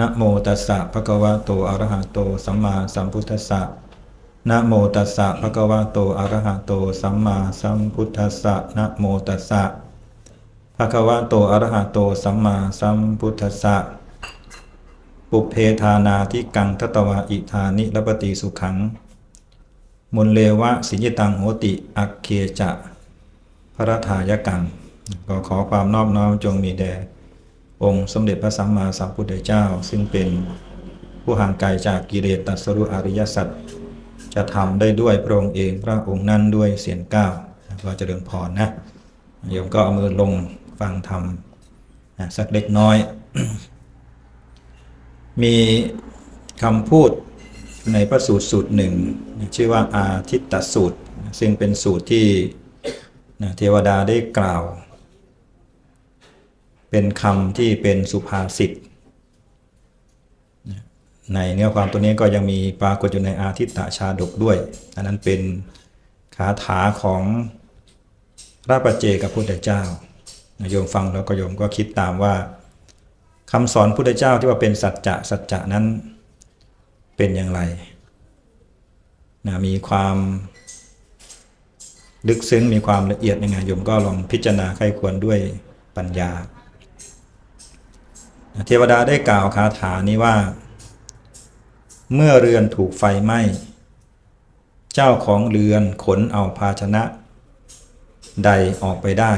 นะโมตัสสะภะคะวะโตอะระหะโตสัมมาสัมพุทธัสสะนะโมตัสสะภะคะวะโตอะระหะโตสัมมาสัมพุทธัสสะนะโมตัสสะภะคะวะโตอะระหะโตสัมมาสัมพุทธัสสะปุเพทานาทิกังทัตวาอิธานิรปติสุขัง มุนเลวะสิญตังโหติ อักเคจะพระทายกัง ก็ขอความนอบน้อมจงมีแด่ องค์สมเด็จพระสัมมาสัมพุทธเจ้า ซึ่งเป็นผู้ห่างไกลจากกิเลสตัสรุอริยสัจจะทำได้ด้วยพระองค์เองพระองค์นั้นด้วยเสียงก้าวก็เจริญพรนะโยมก็เอามือลงฟังธรรมสักเล็กน้อย มีคำพูดในพระสูตรสูตรหนึ่ง ชื่อว่าอาทิตตสูตร ซึ่งเป็นสูตรที่เทวดาได้กล่าว เป็นคำที่เป็นสุภาษิตในเนื้อความตัวนี้ก็ยังมีปรากฏอยู่ในอาทิตตชาดกด้วย อันนั้นเป็นคาถาของพระปัจเจกับพุทธเจ้าโยมฟังแล้วก็โยมก็คิดตามว่าคำสอนพุทธเจ้าที่ว่าเป็นสัจจะสัจจะนั้นเป็นอย่างไรนะมีความลึกซึ้งมีความละเอียดยังไงโยมก็ลองพิจารณาใครควรด้วยปัญญา เทวดาได้กล่าวคาถานี้ว่า เมื่อเรือนถูกไฟไหม้ เจ้าของเรือนขนเอาภาชนะ ใดออกไปได้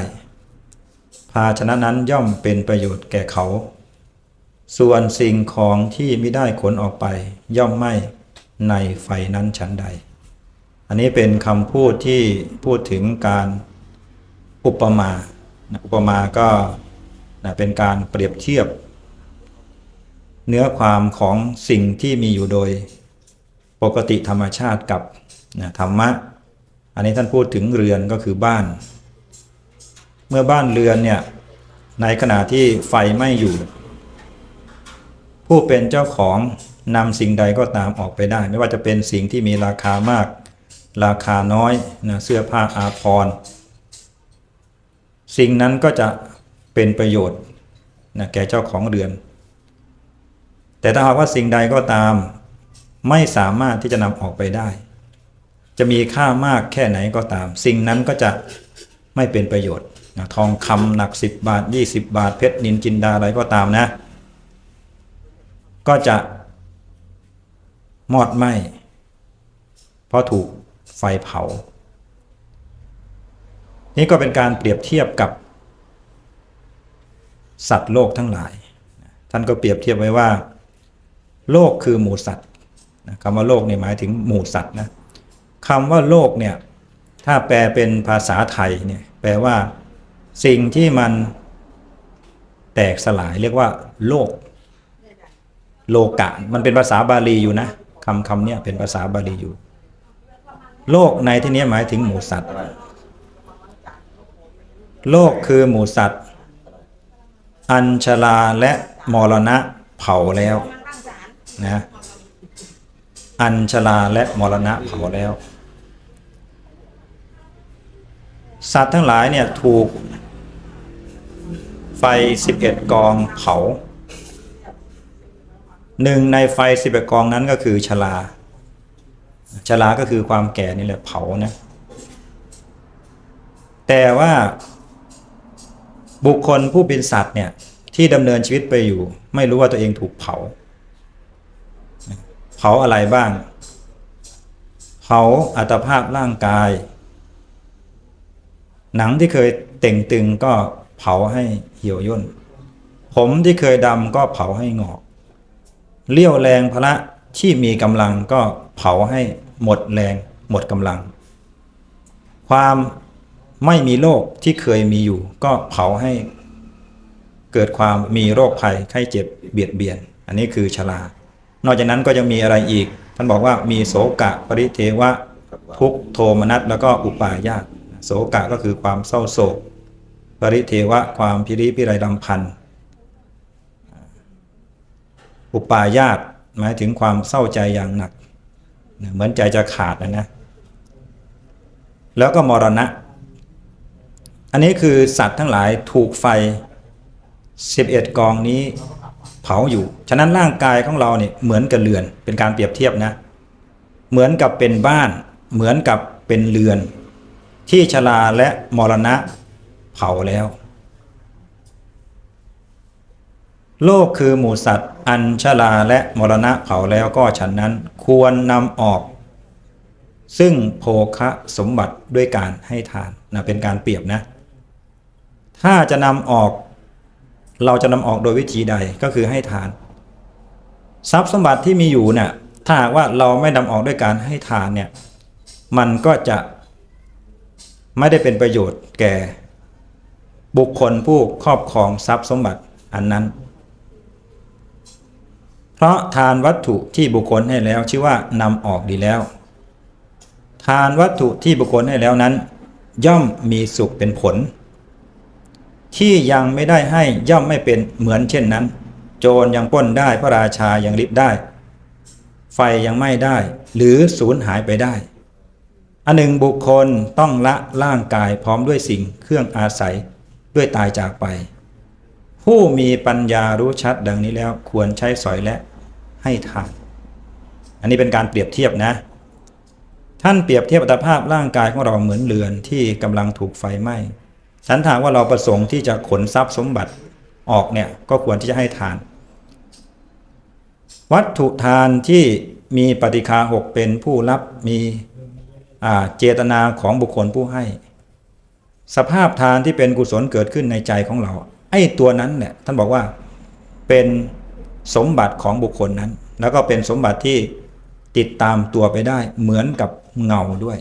ภาชนะนั้นย่อมเป็นประโยชน์แก่เขา ส่วนสิ่งของที่ไม่ได้ขนออกไป ย่อมไหม้ในไฟนั้นชั้นใด อันนี้เป็นคำพูดที่พูดถึงการอุปมา อุปมาก็เป็นการเปรียบเทียบ เนื้อความของสิ่งที่มีอยู่โดยปกติธรรมชาติกับนะธรรมะ อันนี้ท่านพูดถึงเรือนก็คือบ้าน เมื่อบ้านเรือนเนี่ยในขณะที่ไฟไม่อยู่ ผู้เป็นเจ้าของนำสิ่งใดก็ตามออกไปได้ ไม่ว่าจะเป็นสิ่งที่มีราคามาก ราคาน้อยนะเสื้อผ้าอาภรณ์สิ่งนั้นก็จะเป็นประโยชน์นะแก่เจ้าของเรือน แต่ถ้าหากว่าสิ่งใดก็ตาม ไม่สามารถที่จะนำออกไปได้ จะมีค่ามากแค่ไหนก็ตาม สิ่งนั้นก็จะไม่เป็นประโยชน์นะทองคำหนัก 10 บาท 20 บาทเพชรนินจินดาอะไรก็ตามนะ ก็จะมอดไหมเพราะถูกไฟเผา นี่ก็เป็นการเปรียบเทียบกับ สัตว์โลกทั้งหลาย ท่านก็เปรียบเทียบไว้ว่า โลกคือหมู่สัตว์คำว่าโลกเนี่ยหมายถึงหมู่สัตว์นะคำว่าโลกเนี่ยถ้าแปลเป็นภาษาไทยเนี่ยแปลว่า สิ่งที่มันแตกสลายเรียกว่า โลก โลกะ มันเป็นภาษาบาลีอยู่นะคำคำเนี้ยเป็นภาษาบาลีอยู่ โลกในที่นี้หมายถึงหมู่สัตว์ โลกคือหมูสัตว์ อัญชลาและมรณะเผาแล้ว นะอัญชลาและมรณะเผาแล้ว สัตว์ทั้งหลายเนี่ยถูก ไฟ11กองเผาหนึ่งในไฟ11กองนั้นก็คือชลาชลาก็คือความแก่นี่แหละเผานะ แต่ว่าบุคคลผู้เป็นสัตว์เนี่ยที่ดำเนินชีวิตไปอยู่ ไม่รู้ว่าตัวเองถูกเผา เผาอะไรบ้าง เผาอัตภาพร่างกาย หนังที่เคยเต่งตึงก็เผาให้เหี่ยวย่น ผมที่เคยดำก็เผาให้งอก เลี้ยวแรงพละที่มีกำลังก็เผาให้หมดแรงหมดกำลัง ความไม่มีโรคที่เคยมีอยู่ ก็เผาให้เกิดความมีโรคภัยไข้เจ็บเบียดเบียน อันนี้คือชรา นอกจากนั้นก็ยังมีอะไรอีก ท่านบอกว่ามีโสกะปริเทวะทุกโทมนัสแล้วก็อุปาญาตโสกะก็คือความเศร้าโศก ปริเทวะความพิริพิไรลำพันธ์อุปาญาตหมายถึงความเศร้าใจอย่างหนัก เหมือนใจจะขาดนะนะ แล้วก็มรณะ อันนี้คือสัตว์ทั้งหลายถูกไฟ 11 กองนี้ เผาอยู่ ฉะนั้นร่างกายของเราเนี่ยเหมือนกับเรือน เป็นการเปรียบเทียบนะ เหมือนกับเป็นบ้าน เหมือนกับเป็นเรือน ที่ชราและมรณะเผาแล้ว โลกคือหมูสัตว์ อันชราและมรณะเผาแล้วก็ฉันนั้นควรนำออก ซึ่งโภคะสมบัติด้วยการให้ทานนะเป็นการเปรียบนะ ถ้าจะนำออก เราจะนำออกโดยวิธีใดก็คือให้ทาน ทรัพย์สมบัติที่มีอยู่เนี่ยถ้าหากว่าเราไม่นำออกด้วยการให้ทานเนี่ยมันก็จะไม่ได้เป็นประโยชน์แก่ บุคคลผู้ครอบครองทรัพย์สมบัติอันนั้น เพราะทานวัตถุที่บุคคลให้แล้วชื่อว่านำออกดีแล้ว ทานวัตถุที่บุคคลให้แล้วนั้น ย่อมมีสุขเป็นผล ที่ยังไม่ได้ให้ย่อมไม่เป็นเหมือนเช่นนั้น โจรยังป้นได้พระราชายังริบได้ ไฟยังไม่ได้ หรือสูญหายไปได้ อันหนึ่งบุคคลต้องละร่างกายพร้อมด้วยสิ่งเครื่องอาศัยด้วยตายจากไป ผู้มีปัญญารู้ชัดดังนี้แล้วควรใช้สอยและให้ทานอันนี้เป็นการเปรียบเทียบนะ ท่านเปรียบเทียบอัตภาพร่างกายของเราเหมือนเรือนที่กำลังถูกไฟไหม้ ฉันถามว่าเราประสงค์ที่จะขนทรัพย์สมบัติออกเนี่ยก็ควรที่จะให้ทาน วัตถุทานที่มีปฏิคาหกเป็นผู้รับมีเจตนาของบุคคลผู้ให้ สภาพทานที่เป็นกุศลเกิดขึ้นในใจของเรา ไอ้ตัวนั้นเนี่ยท่านบอกว่าเป็นสมบัติของบุคคลนั้น แล้วก็เป็นสมบัติที่ติดตามตัวไปได้เหมือนกับเงาด้วย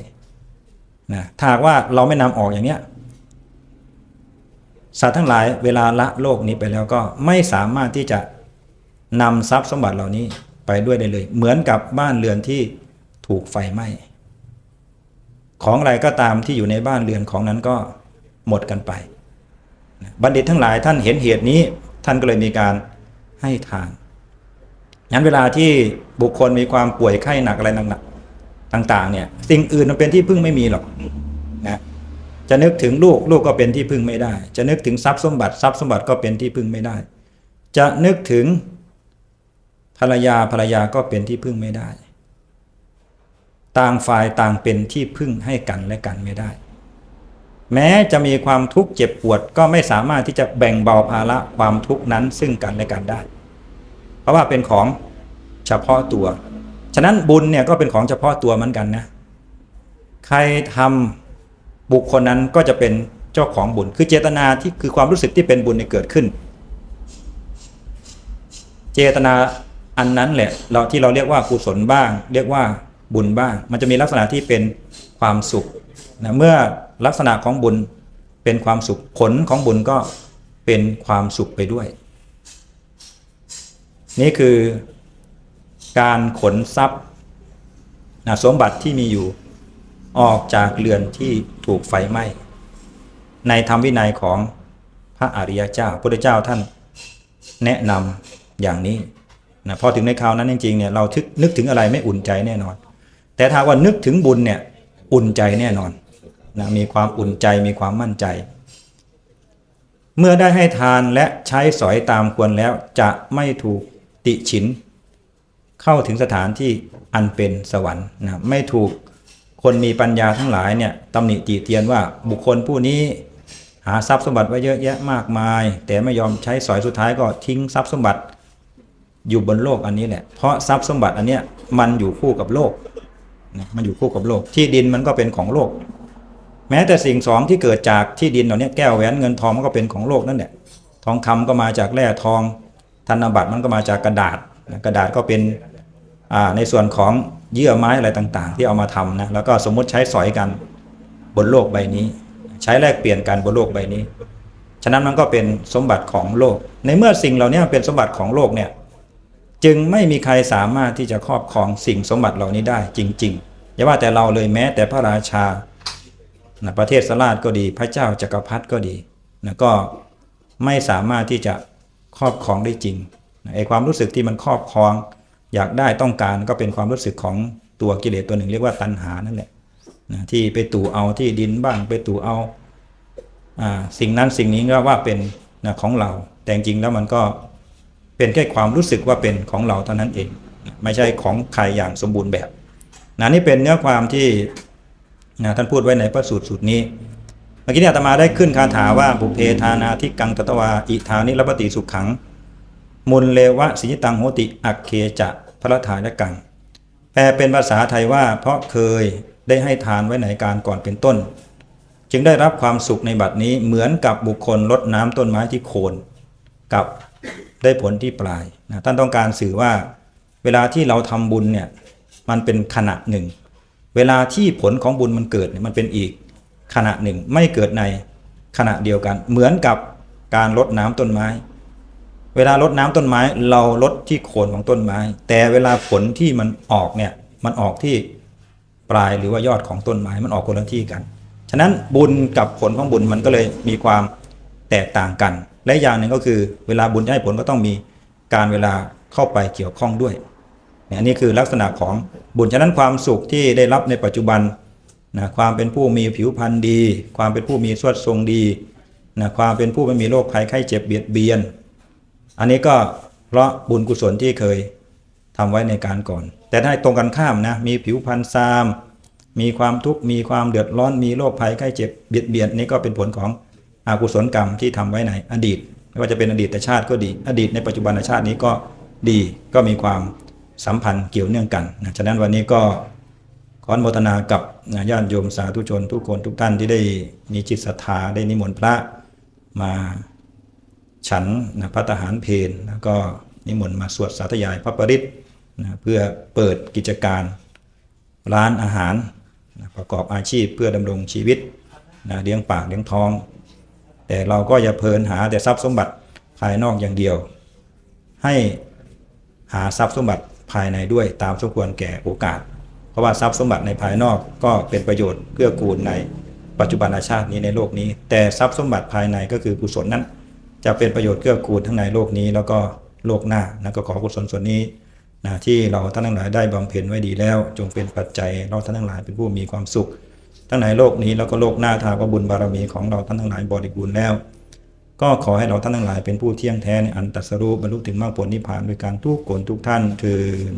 นะถ้าว่าเราไม่นำออกอย่างเนี้ย สัตว์ทั้งหลายเวลาละโลกนี้ไปแล้วก็ไม่สามารถที่จะนำทรัพย์สมบัติเหล่านี้ไปด้วยได้เลย เหมือนกับบ้านเรือนที่ถูกไฟไหม้ของอะไรก็ตามที่อยู่ในบ้านเรือนของนั้นก็หมดกันไป บัณฑิตทั้งหลายท่านเห็นเหตุนี้ท่านก็เลยมีการให้ทานงั้นเวลาที่บุคคลมีความป่วยไข้หนักอะไรหนักๆต่าง ๆ เนี่ย สิ่งอื่นมันเป็นที่พึ่งไม่มีหรอก จะนึกถึงลูกลูกก็เป็นที่พึ่งไม่ได้ จะนึกถึงทรัพย์สมบัติทรัพย์สมบัติก็เป็นที่พึ่งไม่ได้ จะนึกถึงภรรยาภรรยาก็เป็นที่พึ่งไม่ได้ ต่างฝ่ายต่างเป็นที่พึ่งให้กันและกันไม่ได้ แม้จะมีความทุกข์เจ็บปวดก็ไม่สามารถที่จะแบ่งเบาภาระความทุกข์นั้นซึ่งกันและกันได้ เพราะว่าเป็นของเฉพาะตัว ฉะนั้นบุญเนี่ยก็เป็นของเฉพาะตัวเหมือนกันนะ ใครทำ บุคคลนั้นก็จะเป็นเจ้าของบุญ คือเจตนาที่คือความรู้สึกที่เป็นบุญเนี่ยเกิดขึ้น เจตนาอันนั้นแหละเราที่เราเรียกว่ากุศลบ้าง เรียกว่าบุญบ้าง มันจะมีลักษณะที่เป็นความสุขนะเมื่อลักษณะของบุญเป็นความสุขผลของบุญก็เป็นความสุขไปด้วย นี่คือการขนทรัพย์นะสมบัติที่มีอยู่ ออกจากเรือนที่ถูกไฟไหม้ ในธรรมวินัยของพระอริยเจ้าพระพุทธเจ้าท่านแนะนำอย่างนี้นะพอถึงในคราวนั้นจริงๆเนี่ยเราทึกนึกถึงอะไรไม่อุ่นใจแน่นอน แต่ถ้าว่านึกถึงบุญเนี่ยอุ่นใจแน่นอนนะมีความอุ่นใจมีความมั่นใจ เมื่อได้ให้ทานและใช้สอยตามควรแล้วจะไม่ถูกติฉิน เข้าถึงสถานที่อันเป็นสวรรค์นะไม่ถูก คนมีปัญญาทั้งหลายเนี่ยตำหนิตีเตียนว่าบุคคลผู้นี้หาทรัพย์สมบัติไว้เยอะแยะมากมาย แต่ไม่ยอมใช้สอยสุดท้ายก็ทิ้งทรัพย์สมบัติอยู่บนโลกอันนี้แหละเพราะทรัพย์สมบัติอันเนี้ยมันอยู่คู่กับโลกนะมันอยู่คู่กับโลก ที่ดินมันก็เป็นของโลก แม้แต่สิ่งสองที่เกิดจากที่ดินเหล่านี้แก้วแหวนเงินทองมันก็เป็นของโลกนั่นแหละทองคำก็มาจากแร่ทอง ธนบัตรมันก็มาจากกระดาษกระดาษก็เป็นอ่าในส่วนของ เยื่อไม้อะไรต่าง ๆ ที่เอามาทำนะแล้วก็สมมติใช้สอยกันบนโลกใบนี้ ใช้แลกเปลี่ยนกันบนโลกใบนี้ ฉะนั้นมันก็เป็นสมบัติของโลก ในเมื่อสิ่งเหล่านี้เป็นสมบัติของโลกเนี่ยจึงไม่มีใครสามารถที่จะครอบครองสิ่งสมบัติเหล่านี้ได้จริงๆอย่าว่าแต่เราเลยแม้แต่พระราชานประเทศสลาดก็ดีพระเจ้าจักรพรรดิก็ดีนะก็ไม่สามารถที่จะครอบครองได้จริงไอความรู้สึกที่มันครอบครอง อยากได้ต้องการก็เป็นความรู้สึกของตัวกิเลสตัวหนึ่งเรียกว่าตัณหานั่นแหละนะที่ไปตู่เอาที่ดินบ้างไปตู่เอาสิ่งนั้นสิ่งนี้ก็ว่าเป็นนะของเรา แต่จริงแล้วมันก็เป็นแค่ความรู้สึกว่าเป็นของเราเท่านั้นเอง ไม่ใช่ของใครอย่างสมบูรณ์แบบนะนี่เป็นเนื้อความที่นะท่านพูดไว้ในพระสูตรสูตรนี้เมื่อกี้เนี่ยอาตมาได้ขึ้นคาถาว่าบุเพทานาทิกังตตวาอิธานิรปติสุขขัง มุลเลวะสิตังโหติอักเคจะ พระทายกัง แปลเป็นภาษาไทยว่า เพราะเคยได้ให้ทานไว้ในการก่อนเป็นต้น จึงได้รับความสุขในบัดนี้เหมือนกับบุคคลรดน้ำต้นไม้ที่โคน กับได้ผลที่ปลายนะท่านต้องการสื่อว่า เวลาที่เราทำบุญเนี่ยมันเป็นขณะหนึ่ง เวลาที่ผลของบุญมันเกิดเนี่ยมันเป็นอีกขณะหนึ่งไม่เกิดในขณะเดียวกัน เหมือนกับการรดน้ำต้นไม้ เวลารดน้ำต้นไม้ เราลดที่โคนของต้นไม้ แต่เวลาผลที่มันออกเนี่ยมันออกที่ปลายหรือว่ายอดของต้นไม้มันออกคนละที่กัน ฉะนั้นบุญกับผลของบุญมันก็เลยมีความแตกต่างกัน และอย่างหนึ่งก็คือเวลาบุญจะให้ผลก็ต้องมีการเวลาเข้าไปเกี่ยวข้องด้วยเนี่ยอันนี้คือลักษณะของบุญฉะนั้นความสุขที่ได้รับในปัจจุบันนะความเป็นผู้มีผิวพรรณดี ความเป็นผู้มีสวดทรงดีนะความเป็นผู้ไม่มีโรคภัยไข้เจ็บเบียดเบียน อันนี้ก็เพราะบุญกุศลที่เคยทำไว้ในการก่อน แต่ถ้าตรงกันข้ามนะมีผิวพรรณซาม มีความทุกข์มีความเดือดร้อนมีโรคภัยไข้เจ็บเบียดเบียนนี่ก็เป็นผลของอกุศลกรรมที่ทำไว้ในอดีต ไม่ว่าจะเป็นอดีตชาติก็ดี อดีตในปัจจุบันชาตินี้ก็ดีก็มีความสัมพันธ์เกี่ยวเนื่องกันนะฉะนั้นวันนี้ก็ขออนุโมทนากับญาติโยมสาธุชนทุกคนทุกท่านที่ได้มีจิตศรัทธาได้นิมนต์พระมา ฉันนะพระทหารเพนแล้วก็นิมนต์มาสวดสาธยายพระปริตนะเพื่อเปิดกิจการร้านอาหารนะประกอบอาชีพเพื่อดำรงชีวิตนะเลี้ยงปากเลี้ยงท้อง แต่เราก็อย่าเพลินหาแต่ทรัพย์สมบัติภายนอกอย่างเดียว ให้หาทรัพย์สมบัติภายในด้วยตามสมควรแก่โอกาส เพราะว่าทรัพย์สมบัติในภายนอกก็เป็นประโยชน์เกื้อกูลในปัจจุบันชาตินี้ในโลกนี้ แต่ทรัพย์สมบัติภายในก็คือกุศลนั้น จะเป็นประโยชน์เกื้อกูลทั้งในโลกนี้แล้วก็โลกหน้านะก็ขอกุศลส่วนนี้นะที่เราท่านทั้งหลายได้บำเพ็ญไว้ดีแล้ว จงเป็นปัจจัยเราท่านทั้งหลายเป็นผู้มีความสุข ทั้งในโลกนี้แล้วก็โลกหน้าทางบุญบารมีของเราท่านทั้งหลายบริบูรณ์แล้ว ก็ขอให้เราท่านทั้งหลายเป็นผู้เที่ยงแท้ในอันตรัสรู้บรรลุถึงมรรคผลนิพพานด้วยการทุกคนทุกท่านเถิด